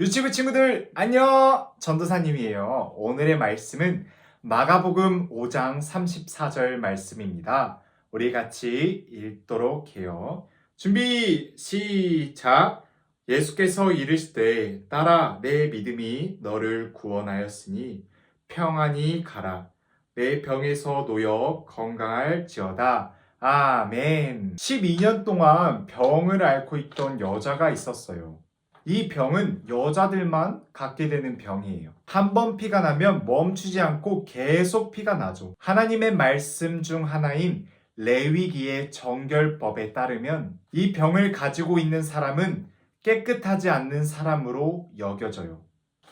유치부 친구들 안녕 전도사님이에요. 오늘의 말씀은 마가복음 5장 34절 말씀입니다. 우리 같이 읽도록 해요. 준비 시작. 예수께서 이르시되 따라 내 믿음이 너를 구원하였으니 평안히 가라. 내 병에서 놓여 건강할지어다. 아멘. 12년 동안 병을 앓고 있던 여자가 있었어요. 이 병은 여자들만 갖게 되는 병이에요. 한 번 피가 나면 멈추지 않고 계속 피가 나죠. 하나님의 말씀 중 하나인 레위기의 정결법에 따르면 이 병을 가지고 있는 사람은 깨끗하지 않는 사람으로 여겨져요.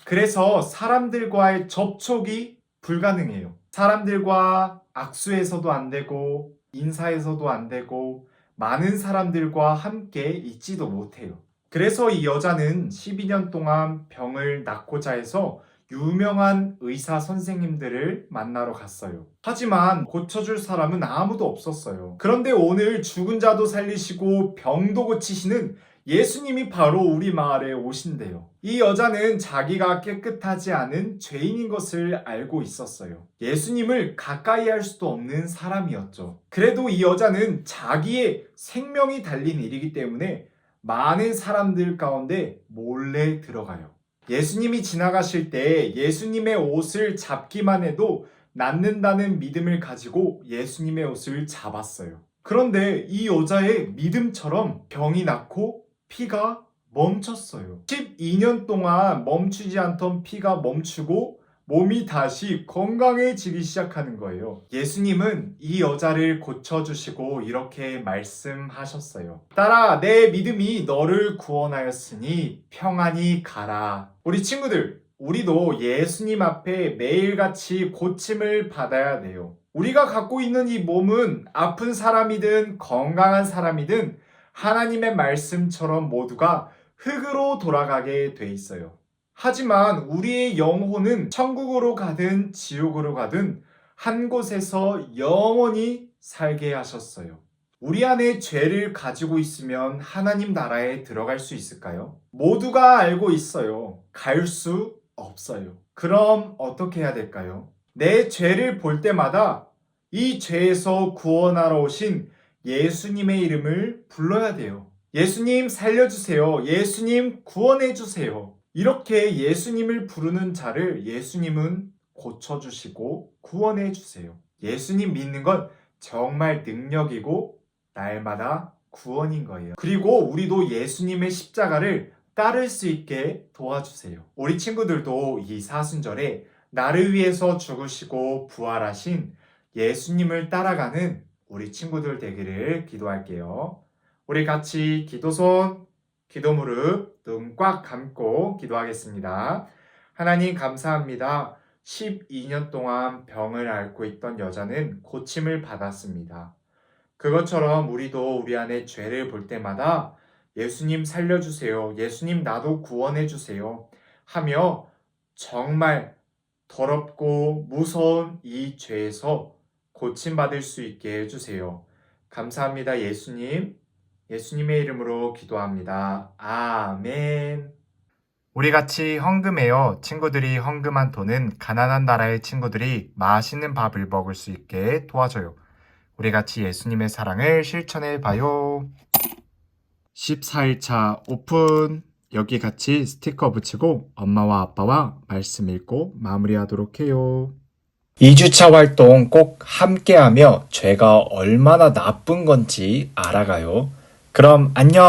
그래서 사람들과의 접촉이 불가능해요. 사람들과 악수해서도 안 되고 인사해서도 안 되고 많은 사람들과 함께 있지도 못해요. 그래서 이 여자는 12년 동안 병을 낫고자 해서 유명한 의사 선생님들을 만나러 갔어요. 하지만 고쳐줄 사람은 아무도 없었어요. 그런데 오늘 죽은 자도 살리시고 병도 고치시는 예수님이 바로 우리 마을에 오신대요. 이 여자는 자기가 깨끗하지 않은 죄인인 것을 알고 있었어요. 예수님을 가까이 할 수도 없는 사람이었죠. 그래도 이 여자는 자기의 생명이 달린 일이기 때문에 많은 사람들 가운데 몰래 들어가요. 예수님이 지나가실 때 예수님의 옷을 잡기만 해도 낫는다는 믿음을 가지고 예수님의 옷을 잡았어요. 그런데 이 여자의 믿음처럼 병이 낫고 피가 멈췄어요. 12년 동안 멈추지 않던 피가 멈추고 몸이 다시 건강해지기 시작하는 거예요. 예수님은 이 여자를 고쳐주시고 이렇게 말씀하셨어요. 딸아, 내 믿음이 너를 구원하였으니 평안히 가라. 우리 친구들, 우리도 예수님 앞에 매일같이 고침을 받아야 돼요. 우리가 갖고 있는 이 몸은 아픈 사람이든 건강한 사람이든 하나님의 말씀처럼 모두가 흙으로 돌아가게 돼 있어요. 하지만 우리의 영혼은 천국으로 가든 지옥으로 가든 한 곳에서 영원히 살게 하셨어요. 우리 안에 죄를 가지고 있으면 하나님 나라에 들어갈 수 있을까요? 모두가 알고 있어요. 갈 수 없어요. 그럼 어떻게 해야 될까요? 내 죄를 볼 때마다 이 죄에서 구원하러 오신 예수님의 이름을 불러야 돼요. 예수님 살려주세요. 예수님 구원해주세요. 이렇게 예수님을 부르는 자를 예수님은 고쳐주시고 구원해 주세요. 예수님 믿는 건 정말 능력이고 날마다 구원인 거예요. 그리고 우리도 예수님의 십자가를 따를 수 있게 도와주세요. 우리 친구들도 이 사순절에 나를 위해서 죽으시고 부활하신 예수님을 따라가는 우리 친구들 되기를 기도할게요. 우리 같이 기도손, 기도 무릎, 눈꽉 감고 기도하겠습니다. 하나님 감사합니다. 12년 동안 병을 앓고 있던 여자는 고침을 받았습니다. 그것처럼 우리도 우리 안에 죄를 볼 때마다 예수님 살려주세요. 예수님 나도 구원해주세요. 하며 정말 더럽고 무서운 이 죄에서 고침받을 수 있게 해주세요. 감사합니다, 예수님. 예수님의 이름으로 기도합니다. 아멘. 우리 같이 헌금해요. 친구들이 헌금한 돈은 가난한 나라의 친구들이 맛있는 밥을 먹을 수 있게 도와줘요. 우리 같이 예수님의 사랑을 실천해 봐요. 14일차 오픈. 여기 같이 스티커 붙이고 엄마와 아빠와 말씀 읽고 마무리하도록 해요. 2주차 활동 꼭 함께하며 죄가 얼마나 나쁜 건지 알아가요. 그럼 안녕!